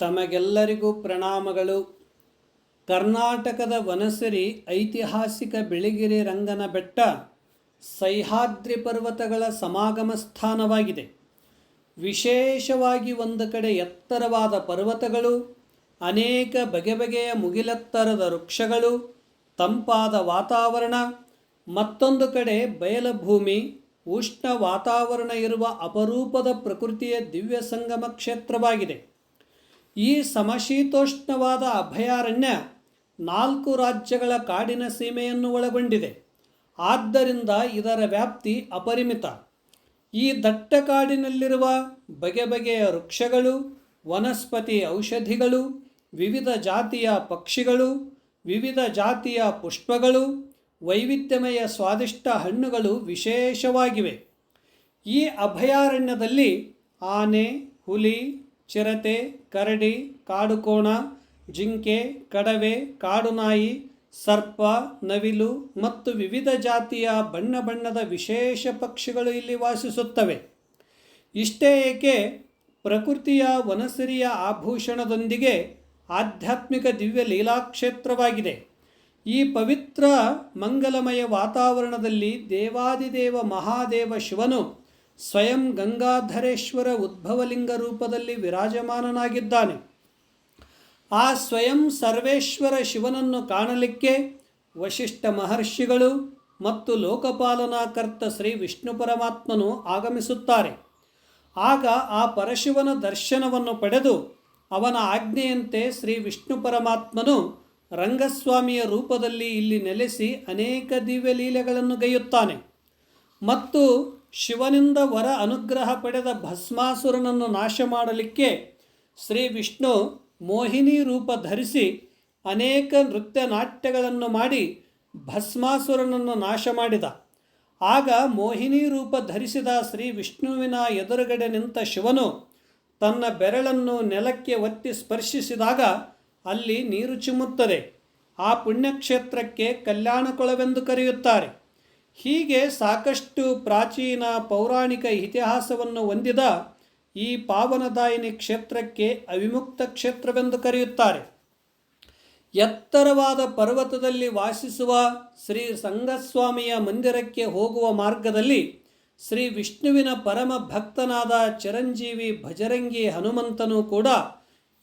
ತಮಗೆಲ್ಲರಿಗೂ ಪ್ರಣಾಮಗಳು. ಕರ್ನಾಟಕದ ವನಸಿರಿ ಐತಿಹಾಸಿಕ ಬಿಳಿಗಿರಿ ರಂಗನ ಬೆಟ್ಟ ಸಹ್ಯಾದ್ರಿ ಪರ್ವತಗಳ ಸಮಾಗಮ ಸ್ಥಾನವಾಗಿದೆ. ವಿಶೇಷವಾಗಿ ಒಂದು ಕಡೆ ಎತ್ತರವಾದ ಪರ್ವತಗಳು, ಅನೇಕ ಬಗೆ ಬಗೆಯ ಮುಗಿಲೆತ್ತರದ ವೃಕ್ಷಗಳು, ತಂಪಾದ ವಾತಾವರಣ, ಮತ್ತೊಂದು ಕಡೆ ಬಯಲಭೂಮಿ, ಉಷ್ಣ ವಾತಾವರಣ ಇರುವ ಅಪರೂಪದ ಪ್ರಕೃತಿಯ ದಿವ್ಯ ಸಂಗಮ ಕ್ಷೇತ್ರವಾಗಿದೆ. ಈ ಸಮಶೀತೋಷ್ಣವಾದ ಅಭಯಾರಣ್ಯ ನಾಲ್ಕು ರಾಜ್ಯಗಳ ಕಾಡಿನ ಸೀಮೆಯನ್ನು ಒಳಗೊಂಡಿದೆ. ಆದ್ದರಿಂದ ಇದರ ವ್ಯಾಪ್ತಿ ಅಪರಿಮಿತ. ಈ ದಟ್ಟ ಕಾಡಿನಲ್ಲಿರುವ ಬಗೆ ಬಗೆಯ ವೃಕ್ಷಗಳು, ವನಸ್ಪತಿ ಔಷಧಿಗಳು, ವಿವಿಧ ಜಾತಿಯ ಪಕ್ಷಿಗಳು, ವಿವಿಧ ಜಾತಿಯ ಪುಷ್ಪಗಳು, ವೈವಿಧ್ಯಮಯ ಸ್ವಾದಿಷ್ಟ ಹಣ್ಣುಗಳು ವಿಶೇಷವಾಗಿವೆ. ಈ ಅಭಯಾರಣ್ಯದಲ್ಲಿ ಆನೆ, ಹುಲಿ ಚಿರತೆ, ಕರಡಿ, ಕಾಡುಕೋಣ, ಜಿಂಕೆ, ಕಡವೆ, ಕಾಡುನಾಯಿ, ಸರ್ಪ, ನವಿಲು ಮತ್ತು ವಿವಿಧ ಜಾತಿಯ ಬಣ್ಣ ಬಣ್ಣದ ವಿಶೇಷ ಪಕ್ಷಿಗಳು ಇಲ್ಲಿ ವಾಸಿಸುತ್ತವೆ. ಇಷ್ಟೇ ಏಕೆ ಪ್ರಕೃತಿಯ ವನಸಿರಿಯ ಆಭೂಷಣದೊಂದಿಗೆ ಆಧ್ಯಾತ್ಮಿಕ ದಿವ್ಯ ಲೀಲಾಕ್ಷೇತ್ರವಾಗಿದೆ. ಈ ಪವಿತ್ರ ಮಂಗಲಮಯ ವಾತಾವರಣದಲ್ಲಿ ದೇವಾದಿದೇವ ಮಹಾದೇವ ಶಿವನು ಸ್ವಯಂ ಗಂಗಾಧರೇಶ್ವರ ಉದ್ಭವಲಿಂಗ ರೂಪದಲ್ಲಿ ವಿರಾಜಮಾನನಾಗಿದ್ದಾನೆ. ಆ ಸ್ವಯಂ ಸರ್ವೇಶ್ವರ ಶಿವನನ್ನು ಕಾಣಲಿಕ್ಕೆ ವಶಿಷ್ಠ ಮಹರ್ಷಿಗಳು ಮತ್ತು ಲೋಕಪಾಲನಾಕರ್ತ ಶ್ರೀ ವಿಷ್ಣು ಪರಮಾತ್ಮನು ಆಗಮಿಸುತ್ತಾರೆ. ಆಗ ಆ ಪರಶಿವನ ದರ್ಶನವನ್ನು ಪಡೆದು ಅವನ ಆಜ್ಞೆಯಂತೆ ಶ್ರೀ ವಿಷ್ಣು ಪರಮಾತ್ಮನು ರಂಗಸ್ವಾಮಿಯ ರೂಪದಲ್ಲಿ ಇಲ್ಲಿ ನೆಲೆಸಿ ಅನೇಕ ದಿವ್ಯ ಲೀಲೆಗಳನ್ನು ಗೈಯುತ್ತಾನೆ. ಮತ್ತು ಶಿವನಿಂದ ವರ ಅನುಗ್ರಹ ಪಡೆದ ಭಸ್ಮಾಸುರನನ್ನು ನಾಶ ಮಾಡಲಿಕ್ಕೆ ಶ್ರೀ ವಿಷ್ಣು ಮೋಹಿನಿ ರೂಪ ಧರಿಸಿ ಅನೇಕ ನೃತ್ಯ ನಾಟ್ಯಗಳನ್ನು ಮಾಡಿ ಭಸ್ಮಾಸುರನನ್ನು ನಾಶ ಮಾಡಿದ ಆಗ ಮೋಹಿನಿ ರೂಪ ಧರಿಸಿದ ಶ್ರೀ ವಿಷ್ಣುವಿನ ಎದುರುಗಡೆ ನಿಂತ ಶಿವನು ತನ್ನ ಬೆರಳನ್ನು ನೆಲಕ್ಕೆ ಒತ್ತಿ ಸ್ಪರ್ಶಿಸಿದಾಗ ಅಲ್ಲಿ ನೀರು ಚಿಮ್ಮುತ್ತದೆ. ಆ ಪುಣ್ಯಕ್ಷೇತ್ರಕ್ಕೆ ಕಲ್ಯಾಣಕೊಳವೆಂದು ಕರೆಯುತ್ತಾರೆ. ಹೀಗೆ ಸಾಕಷ್ಟು ಪ್ರಾಚೀನ ಪೌರಾಣಿಕ ಇತಿಹಾಸವನ್ನು ಹೊಂದಿದ ಈ ಪಾವನದಾಯಿನಿ ಕ್ಷೇತ್ರಕ್ಕೆ ಅವಿಮುಕ್ತ ಕ್ಷೇತ್ರವೆಂದು ಕರೆಯುತ್ತಾರೆ. ಎತ್ತರವಾದ ಪರ್ವತದಲ್ಲಿ ವಾಸಿಸುವ ಶ್ರೀ ಸಂಗಸ್ವಾಮಿಯ ಮಂದಿರಕ್ಕೆ ಹೋಗುವ ಮಾರ್ಗದಲ್ಲಿ ಶ್ರೀ ವಿಷ್ಣುವಿನ ಪರಮ ಭಕ್ತನಾದ ಚಿರಂಜೀವಿ ಭಜರಂಗಿ ಹನುಮಂತನು ಕೂಡ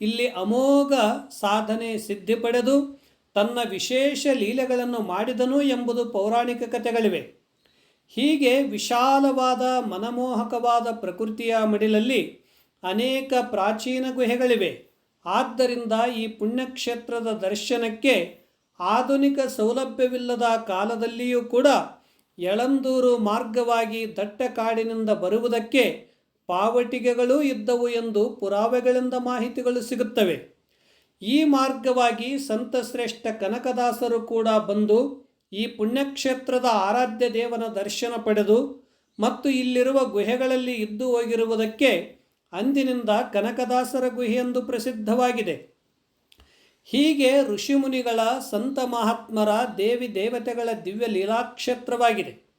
ಇಲ್ಲಿ ಅಮೋಘ ಸಾಧನೆ ಸಿದ್ಧಿ ಪಡೆದು ತನ್ನ ವಿಶೇಷ ಲೀಲೆಗಳನ್ನು ಮಾಡಿದನು ಎಂಬುದು ಪೌರಾಣಿಕ ಕಥೆಗಳಿವೆ. ಹೀಗೆ ವಿಶಾಲವಾದ ಮನಮೋಹಕವಾದ ಪ್ರಕೃತಿಯ ಮಡಿಲಲ್ಲಿ ಅನೇಕ ಪ್ರಾಚೀನ ಗುಹೆಗಳಿವೆ. ಆದ್ದರಿಂದ ಈ ಪುಣ್ಯಕ್ಷೇತ್ರದ ದರ್ಶನಕ್ಕೆ ಆಧುನಿಕ ಸೌಲಭ್ಯವಿಲ್ಲದ ಕಾಲದಲ್ಲಿಯೂ ಕೂಡ ಯಳಂದೂರು ಮಾರ್ಗವಾಗಿ ದಟ್ಟ ಕಾಡಿನಿಂದ ಬರುವುದಕ್ಕೆ ಪಾವಟಿಗೆಗಳೂ ಇದ್ದವು ಎಂದು ಪುರಾವೆಗಳಿಂದ ಮಾಹಿತಿಗಳು ಸಿಗುತ್ತವೆ. ಈ ಮಾರ್ಗವಾಗಿ ಸಂತಶ್ರೇಷ್ಠ ಕನಕದಾಸರು ಕೂಡ ಬಂದು ಈ ಪುಣ್ಯಕ್ಷೇತ್ರದ ಆರಾಧ್ಯ ದೇವನ ದರ್ಶನ ಪಡೆದು ಮತ್ತು ಇಲ್ಲಿರುವ ಗುಹೆಗಳಲ್ಲಿ ಇದ್ದು ಹೋಗಿರುವುದಕ್ಕೆ ಅಂದಿನಿಂದ ಕನಕದಾಸರ ಗುಹೆ ಎಂದು ಪ್ರಸಿದ್ಧವಾಗಿದೆ. ಹೀಗೆ ಋಷಿಮುನಿಗಳ ಸಂತ ಮಹಾತ್ಮರ ದೇವಿ ದೇವತೆಗಳ ದಿವ್ಯ ಲೀಲಾಕ್ಷೇತ್ರವಾಗಿದೆ.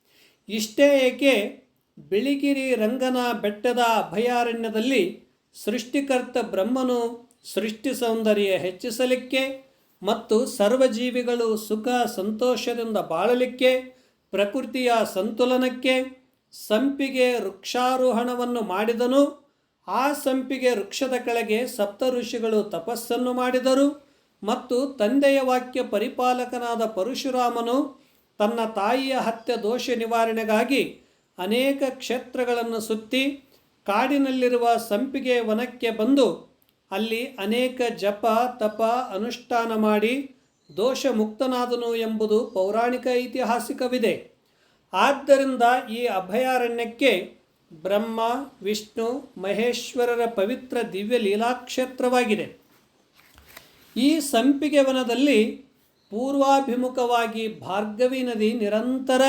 ಇಷ್ಟೇ ಏಕೆ? ಬಿಳಿಗಿರಿ ರಂಗನ ಬೆಟ್ಟದ ಅಭಯಾರಣ್ಯದಲ್ಲಿ ಸೃಷ್ಟಿಕರ್ತ ಬ್ರಹ್ಮನು ಸೃಷ್ಟಿ ಸೌಂದರ್ಯ ಹೆಚ್ಚಿಸಲಿಕ್ಕೆ ಮತ್ತು ಸರ್ವಜೀವಿಗಳು ಸುಖ ಸಂತೋಷದಿಂದ ಬಾಳಲಿಕ್ಕೆ, ಪ್ರಕೃತಿಯ ಸಂತುಲನಕ್ಕೆ ಸಂಪಿಗೆ ವೃಕ್ಷಾರೋಹಣವನ್ನು ಮಾಡಿದನು. ಆ ಸಂಪಿಗೆ ವೃಕ್ಷದ ಕೆಳಗೆ ಸಪ್ತ ಋಷಿಗಳು ತಪಸ್ಸನ್ನು ಮಾಡಿದರು ಮತ್ತು ತಂದೆಯ ವಾಕ್ಯ ಪರಿಪಾಲಕನಾದ ಪರಶುರಾಮನು ತನ್ನ ತಾಯಿಯ ಹತ್ಯೆ ದೋಷ ನಿವಾರಣೆಗಾಗಿ ಅನೇಕ ಕ್ಷೇತ್ರಗಳನ್ನು ಸುತ್ತಿ ಕಾಡಿನಲ್ಲಿರುವ ಸಂಪಿಗೆ ವನಕ್ಕೆ ಬಂದು ಅಲ್ಲಿ ಅನೇಕ ಜಪ, ತಪ, ಅನುಷ್ಠಾನ ಮಾಡಿ ದೋಷ ಮುಕ್ತನಾದನು ಎಂಬುದು ಪೌರಾಣಿಕ ಐತಿಹಾಸಿಕವಿದೆ. ಆದ್ದರಿಂದ ಈ ಅಭಯಾರಣ್ಯಕ್ಕೆ ಬ್ರಹ್ಮ, ವಿಷ್ಣು, ಮಹೇಶ್ವರರ ಪವಿತ್ರ ದಿವ್ಯ ಲೀಲಾಕ್ಷೇತ್ರವಾಗಿದೆ. ಈ ಸಂಪಿಗೆ ವನದಲ್ಲಿ ಪೂರ್ವಾಭಿಮುಖವಾಗಿ ಭಾರ್ಗವಿ ನದಿ ನಿರಂತರ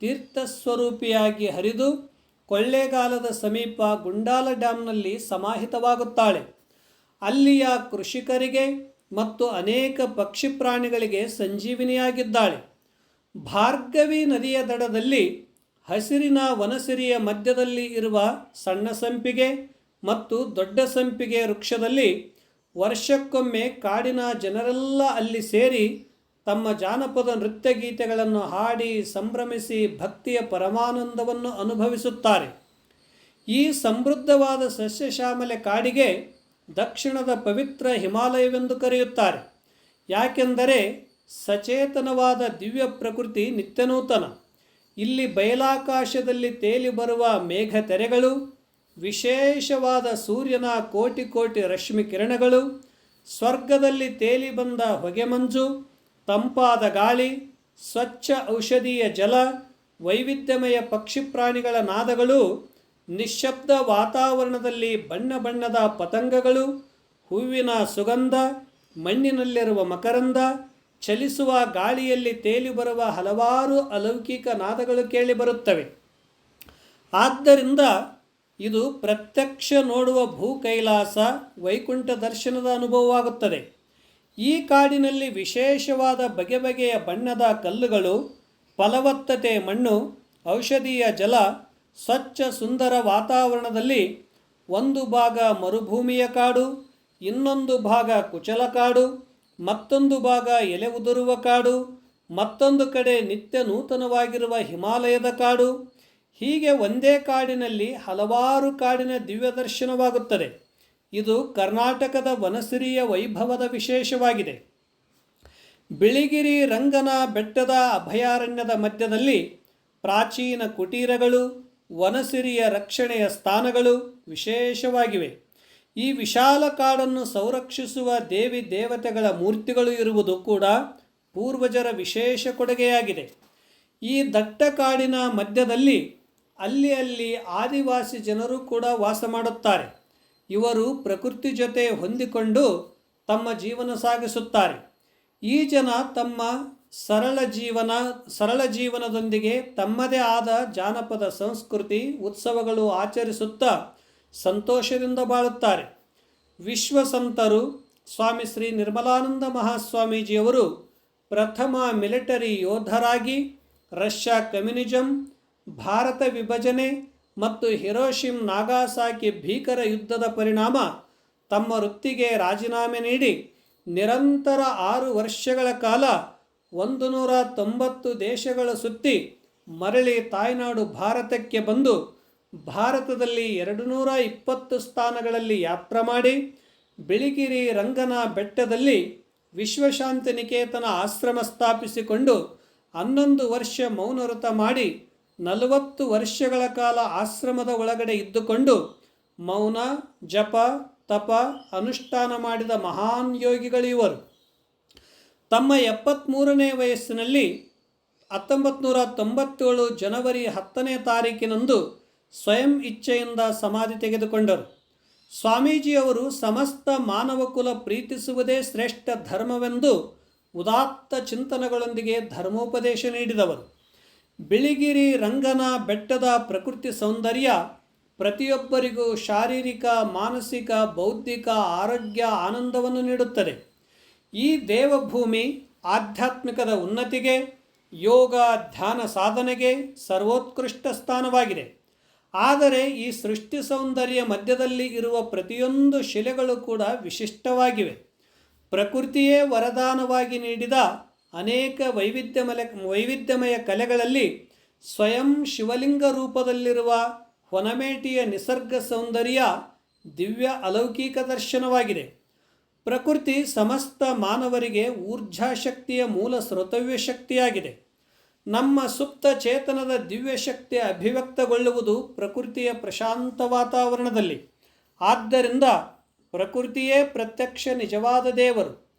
ತೀರ್ಥಸ್ವರೂಪಿಯಾಗಿ ಹರಿದು ಕೊಳ್ಳೇಗಾಲದ ಸಮೀಪ ಗುಂಡಾಲ ಡ್ಯಾಮ್ನಲ್ಲಿ ಸಮಾಹಿತವಾಗುತ್ತಾಳೆ. ಅಲ್ಲಿಯ ಕೃಷಿಕರಿಗೆ ಮತ್ತು ಅನೇಕ ಪಕ್ಷಿ ಪ್ರಾಣಿಗಳಿಗೆ ಸಂಜೀವಿನಿಯಾಗಿದ್ದಾಳೆ. ಭಾರ್ಗವಿ ನದಿಯ ದಡದಲ್ಲಿ ಹಸಿರಿನ ವನಸಿರಿಯ ಮಧ್ಯದಲ್ಲಿ ಇರುವ ಸಣ್ಣ ಸಂಪಿಗೆ ಮತ್ತು ದೊಡ್ಡ ಸಂಪಿಗೆ ವೃಕ್ಷದಲ್ಲಿ ವರ್ಷಕ್ಕೊಮ್ಮೆ ಕಾಡಿನ ಜನರೆಲ್ಲ ಅಲ್ಲಿ ಸೇರಿ ತಮ್ಮ ಜಾನಪದ ನೃತ್ಯ ಗೀತೆಗಳನ್ನು ಹಾಡಿ ಸಂಭ್ರಮಿಸಿ ಭಕ್ತಿಯ ಪರಮಾನಂದವನ್ನು ಅನುಭವಿಸುತ್ತಾರೆ. ಈ ಸಮೃದ್ಧವಾದ ಸಸ್ಯಶ್ಯಾಮಲೆ ಕಾಡಿಗೆ ದಕ್ಷಿಣದ ಪವಿತ್ರ ಹಿಮಾಲಯವೆಂದು ಕರೆಯುತ್ತಾರೆ. ಯಾಕೆಂದರೆ ಸಚೇತನವಾದ ದಿವ್ಯ ಪ್ರಕೃತಿ ನಿತ್ಯನೂತನ. ಇಲ್ಲಿ ಬಯಲಾಕಾಶದಲ್ಲಿ ತೇಲಿ ಬರುವ ಮೇಘ ತೆರೆಗಳು ವಿಶೇಷವಾದ ಸೂರ್ಯನ ಕೋಟಿ ಕೋಟಿ ರಶ್ಮಿ ಕಿರಣಗಳು, ಸ್ವರ್ಗದಲ್ಲಿ ತೇಲಿ ಬಂದ ಹೊಗೆ ಮಂಜು, ತಂಪಾದ ಗಾಳಿ, ಸ್ವಚ್ಛ ಔಷಧೀಯ ಜಲ, ವೈವಿಧ್ಯಮಯ ಪಕ್ಷಿ ಪ್ರಾಣಿಗಳ ನಾದಗಳು ನಿಶ್ಶಬ್ದ ವಾತಾವರಣದಲ್ಲಿ ಬಣ್ಣ ಬಣ್ಣದ ಪತಂಗಗಳು, ಹೂವಿನ ಸುಗಂಧ, ಮಣ್ಣಿನಲ್ಲಿರುವ ಮಕರಂದ, ಚಲಿಸುವ ಗಾಳಿಯಲ್ಲಿ ತೇಲಿ ಬರುವ ಹಲವಾರು ಅಲೌಕಿಕ ನಾದಗಳು ಕೇಳಿಬರುತ್ತವೆ ಆದ್ದರಿಂದ ಇದು ಪ್ರತ್ಯಕ್ಷ ನೋಡುವ ಭೂ ಕೈಲಾಸ ವೈಕುಂಠ ದರ್ಶನದ ಅನುಭವವಾಗುತ್ತದೆ. ಈ ಕಾಡಿನಲ್ಲಿ ವಿಶೇಷವಾದ ಬಗೆ ಬಗೆಯ ಬಣ್ಣದ ಕಲ್ಲುಗಳು, ಫಲವತ್ತತೆ ಮಣ್ಣು, ಔಷಧೀಯ ಜಲ ಸ್ವಚ್ಛ ಸುಂದರ ವಾತಾವರಣದಲ್ಲಿ ಒಂದು ಭಾಗ ಮರುಭೂಮಿಯ ಕಾಡು, ಇನ್ನೊಂದು ಭಾಗ ಕುಚಲ ಕಾಡು, ಮತ್ತೊಂದು ಭಾಗ ಎಲೆ ಉದುರುವ ಕಾಡು, ಮತ್ತೊಂದು ಕಡೆ ನಿತ್ಯ ನೂತನವಾಗಿರುವ ಹಿಮಾಲಯದ ಕಾಡು. ಹೀಗೆ ಒಂದೇ ಕಾಡಿನಲ್ಲಿ ಹಲವಾರು ಕಾಡಿನ ದಿವ್ಯ ದರ್ಶನವಾಗುತ್ತದೆ. ಇದು ಕರ್ನಾಟಕದ ವನಸಿರಿಯ ವೈಭವದ ವಿಶೇಷವಾಗಿದೆ. ಬಿಳಿಗಿರಿ ರಂಗನ ಬೆಟ್ಟದ ಅಭಯಾರಣ್ಯದ ಮಧ್ಯದಲ್ಲಿ ಪ್ರಾಚೀನ ಕುಟೀರಗಳು ವನಸಿರಿಯ ರಕ್ಷಣೆಯ ಸ್ಥಾನಗಳು ವಿಶೇಷವಾಗಿವೆ. ಈ ವಿಶಾಲ ಕಾಡನ್ನು ಸಂರಕ್ಷಿಸುವ ದೇವಿ ದೇವತೆಗಳ ಮೂರ್ತಿಗಳು ಇರುವುದು ಕೂಡ ಪೂರ್ವಜರ ವಿಶೇಷ ಕೊಡುಗೆಯಾಗಿದೆ. ಈ ದಟ್ಟ ಕಾಡಿನ ಮಧ್ಯದಲ್ಲಿ ಅಲ್ಲಿ ಅಲ್ಲಿ ಆದಿವಾಸಿ ಜನರು ಕೂಡ ವಾಸ ಮಾಡುತ್ತಾರೆ. ಇವರು ಪ್ರಕೃತಿ ಜೊತೆ ಹೊಂದಿಕೊಂಡು ತಮ್ಮ ಜೀವನ ಸಾಗಿಸುತ್ತಾರೆ. ಈ ಜನ ತಮ್ಮ ಸರಳ ಜೀವನ, ಸರಳ ಜೀವನದೊಂದಿಗೆ ತಮ್ಮದೇ ಆದ ಜಾನಪದ ಸಂಸ್ಕೃತಿ, ಉತ್ಸವಗಳು ಆಚರಿಸುತ್ತಾ ಸಂತೋಷದಿಂದ ಬಾಳುತ್ತಾರೆ. ವಿಶ್ವಸಂತರು ಸ್ವಾಮಿ ಶ್ರೀ ನಿರ್ಮಲಾನಂದ ಮಹಾಸ್ವಾಮೀಜಿಯವರು ಪ್ರಥಮ ಮಿಲಿಟರಿ ಯೋಧರಾಗಿ ರಷ್ಯಾ ಕಮ್ಯುನಿಸಂ ಭಾರತ ವಿಭಜನೆ ಮತ್ತು ಹಿರೋಶಿಮ್ ನಾಗಾಸಾಕಿ ಭೀಕರ ಯುದ್ಧದ ಪರಿಣಾಮ ತಮ್ಮ ವೃತ್ತಿಗೆ ರಾಜೀನಾಮೆ ನೀಡಿ ನಿರಂತರ ಆರು ವರ್ಷಗಳ ಕಾಲ ಒಂದು ನೂರ ತೊಂಬತ್ತು ದೇಶಗಳ ಸುತ್ತಿ ಮರಳಿ ತಾಯ್ನಾಡು ಭಾರತಕ್ಕೆ ಬಂದು ಭಾರತದಲ್ಲಿ ಎರಡು ನೂರ ಇಪ್ಪತ್ತು ಸ್ಥಾನಗಳಲ್ಲಿ ಯಾತ್ರೆ ಮಾಡಿ ಬಿಳಿಗಿರಿ ರಂಗನ ಬೆಟ್ಟದಲ್ಲಿ ವಿಶ್ವಶಾಂತಿ ನಿಕೇತನ ಆಶ್ರಮ ಸ್ಥಾಪಿಸಿಕೊಂಡು ಹನ್ನೊಂದು ವರ್ಷ ಮೌನವ್ರತ ಮಾಡಿ ನಲವತ್ತು ವರ್ಷಗಳ ಕಾಲ ಆಶ್ರಮದ ಒಳಗಡೆ ಇದ್ದುಕೊಂಡು ಮೌನ, ಜಪ, ತಪ, ಅನುಷ್ಠಾನ ಮಾಡಿದ ಮಹಾನ್ ಯೋಗಿಗಳು ಇವರು. ತಮ್ಮ ಎಪ್ಪತ್ತ್ಮೂರನೇ ವಯಸ್ಸಿನಲ್ಲಿ ಹತ್ತೊಂಬತ್ತು ನೂರ ತೊಂಬತ್ತೇಳು ಜನವರಿ ಹತ್ತನೇ ತಾರೀಕಿನಂದು ಸ್ವಯಂ ಇಚ್ಛೆಯಿಂದ ಸಮಾಧಿ ತೆಗೆದುಕೊಂಡರು. ಸ್ವಾಮೀಜಿಯವರು ಸಮಸ್ತ ಮಾನವಕುಲ ಪ್ರೀತಿಸುವುದೇ ಶ್ರೇಷ್ಠ ಧರ್ಮವೆಂದು ಉದಾತ್ತ ಚಿಂತನೆಗಳೊಂದಿಗೆ ಧರ್ಮೋಪದೇಶ ನೀಡಿದವರು. ಬಿಳಿಗಿರಿ, ರಂಗನ, ಬೆಟ್ಟದ ಪ್ರಕೃತಿ ಸೌಂದರ್ಯ ಪ್ರತಿಯೊಬ್ಬರಿಗೂ ಶಾರೀರಿಕ, ಮಾನಸಿಕ, ಬೌದ್ಧಿಕ ಆರೋಗ್ಯ ಆನಂದವನ್ನು ನೀಡುತ್ತದೆ. ಈ ದೇವಭೂಮಿ ಆಧ್ಯಾತ್ಮಿಕದ ಉನ್ನತಿಗೆ, ಯೋಗ ಧ್ಯಾನ ಸಾಧನೆಗೆ ಸರ್ವೋತ್ಕೃಷ್ಟ ಸ್ಥಾನವಾಗಿದೆ. ಆದರೆ ಈ ಸೃಷ್ಟಿ ಸೌಂದರ್ಯ ಮಧ್ಯದಲ್ಲಿ ಇರುವ ಪ್ರತಿಯೊಂದು ಶಿಲೆಗಳು ಕೂಡ ವಿಶಿಷ್ಟವಾಗಿವೆ. ಪ್ರಕೃತಿಯೇ ವರದಾನವಾಗಿ ನೀಡಿದ ಅನೇಕ ವೈವಿಧ್ಯಮಯ ವೈವಿಧ್ಯಮಯ ಕಲೆಗಳಲ್ಲಿ ಸ್ವಯಂ ಶಿವಲಿಂಗ ರೂಪದಲ್ಲಿರುವ ಹೊನಮೇಟಿಯ ನಿಸರ್ಗ ಸೌಂದರ್ಯ ದಿವ್ಯ ಅಲೌಕಿಕ ದರ್ಶನವಾಗಿದೆ. ಪ್ರಕೃತಿ ಸಮಸ್ತ ಮಾನವರಿಗೆ ಊರ್ಜಾ ಶಕ್ತಿಯ ಮೂಲ ಸ್ರೋತವ್ಯ ಶಕ್ತಿಯಾಗಿದೆ. ನಮ್ಮ ಸುಪ್ತ ಚೇತನದ ದಿವ್ಯ ಶಕ್ತಿ ಅಭಿವ್ಯಕ್ತಗೊಳ್ಳುವುದು ಪ್ರಕೃತಿಯ ಪ್ರಶಾಂತ ವಾತಾವರಣದಲ್ಲಿ. ಆದ್ದರಿಂದ ಪ್ರಕೃತಿಯೇ ಪ್ರತ್ಯಕ್ಷ ನಿಜವಾದ ದೇವರು.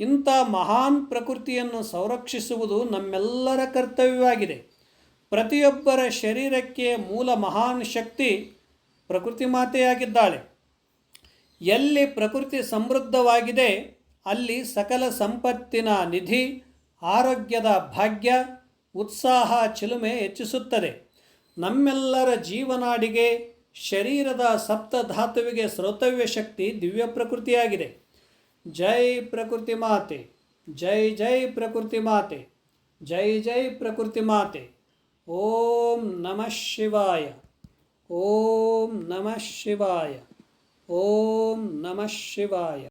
ಇಂಥ ಮಹಾನ್ ಪ್ರಕೃತಿಯನ್ನು ಸಂರಕ್ಷಿಸುವುದು ನಮ್ಮೆಲ್ಲರ ಕರ್ತವ್ಯವಾಗಿದೆ. ಪ್ರತಿಯೊಬ್ಬರ ಶರೀರಕ್ಕೆ ಮೂಲ ಮಹಾನ್ ಶಕ್ತಿ ಪ್ರಕೃತಿ ಮಾತೆಯಾಗಿದ್ದಾಳೆ. ಎಲ್ಲಿ ಪ್ರಕೃತಿ ಸಮೃದ್ಧವಾಗಿದೆ, ಅಲ್ಲಿ ಸಕಲ ಸಂಪತ್ತಿನ ನಿಧಿ, ಆರೋಗ್ಯದ ಭಾಗ್ಯ, ಉತ್ಸಾಹ, ಚಿಲುಮೆ ಹೆಚ್ಚಿಸುತ್ತದೆ. ನಮ್ಮೆಲ್ಲರ ಜೀವನಾಡಿಗೆ, ಶರೀರದ ಸಪ್ತಧಾತುವಿಗೆ ಶ್ರೋತವ್ಯ ಶಕ್ತಿ ದಿವ್ಯ ಪ್ರಕೃತಿಯಾಗಿದೆ. ಜೈ ಪ್ರಕೃತಿ ಮಾತೆ, ಜೈ ಜೈ ಪ್ರಕೃತಿ ಮಾತೆ, ಜೈ ಜೈ ಪ್ರಕೃತಿ ಮಾತೆ. ಓಂ ನಮಃ ಶಿವಾಯ, ಓಂ ನಮಃ ಶಿವಾಯ. ಓಂ ನಮಃ ಶಿವಾಯ